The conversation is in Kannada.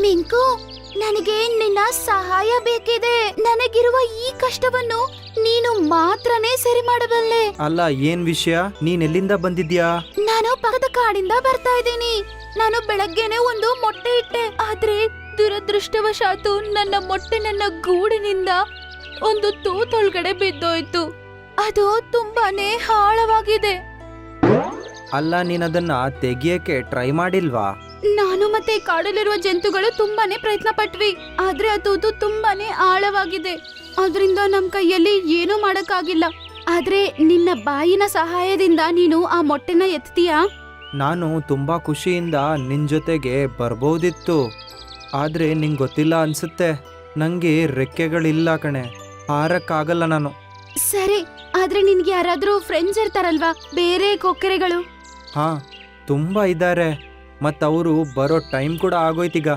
ಮಿಂಕು ನನಗೆ ನಿನ್ನ ಸಹಾಯ ಬೇಕಿದೆ. ನನಗಿರುವ ಈ ಕಷ್ಟವನ್ನು ನೀನು ಮಾತ್ರನೇ ಸರಿ ಮಾಡಬಲ್ಲೆ. ಅಲ್ಲ ಏನ್ ವಿಷಯ? ನೀನ್ ಎಲ್ಲಿಂದ ಬಂದಿದ್ಯಾ? ನಾನು ಪಕ್ಕದ ಕಾಡಿಂದ ಬರ್ತಾ ಇದ್ದೀನಿ. ನಾನು ಬೆಳಗ್ಗೆನೆ ಒಂದು ಮೊಟ್ಟೆ ಇಟ್ಟೆ. ಆದ್ರೆ ದುರದೃಷ್ಟವಶಾತು ನನ್ನ ಮೊಟ್ಟೆ ನನ್ನ ಗೂಡಿನಿಂದ ಒಂದು ತೂತೊಳಗಡೆ ಬಿದ್ದೋಯ್ತು. ಅದು ತುಂಬಾನೇ ಹಾಳವಾಗಿದೆ ಅಲ್ಲ ನೀನ್ ಅದನ್ನ ತೆಗಿಯಕ್ಕೆ ಟ್ರೈ ಮಾಡಿಲ್ವಾ? ನಾನು ಮತ್ತೆ ಕಾಡಲ್ಲಿರುವ ಜಂತುಗಳು ತುಂಬಾನೇ ಪ್ರಯತ್ನ ಪಟ್ವಿ. ಆದ್ರೆ ಅದು ತುಂಬಾನೇ ಆಳವಾಗಿದೆ. ಅದರಿಂದ ನಮ್ ಕೈಯಲ್ಲಿ ಏನೂ ಮಾಡಕ್ಕಾಗಿಲ್ಲ. ಆದ್ರೆ ನಿನ್ನ ಬಾಯಿನ ಸಹಾಯದಿಂದ ನೀನು ಆ ಮೊಟ್ಟೆನ ಎತ್ತೀಯಾ? ನಾನು ತುಂಬಾ ಖುಷಿಯಿಂದ ನಿನ್ ಜೊತೆಗೆ ಬರ್ಬೋದಿತ್ತು. ಆದ್ರೆ ನಿಂಗ್ ಗೊತ್ತಿಲ್ಲ ಅನ್ಸುತ್ತೆ. ನಂಗೆ ರೆಕ್ಕೆಗಳಿಲ್ಲ ಕಣೆ. ಹಾರಕ್ಕಾಗಲ್ಲ ನಾನು. ಸರಿ ಆದ್ರೆ ನಿನ್ಗೆ ಯಾರಾದ್ರೂ ಫ್ರೆಂಡ್ಸ್ ಇರ್ತಾರಲ್ವಾ? ಬೇರೆ ಕೊಕ್ಕರೆಗಳು? ಹಾ ತುಂಬಾ ಇದ್ದಾರೆ. ಮತ್ತವರು ಬರೋ ಟೈಮ್ ಕೂಡ ಆಗೋಯ್ತೀಗ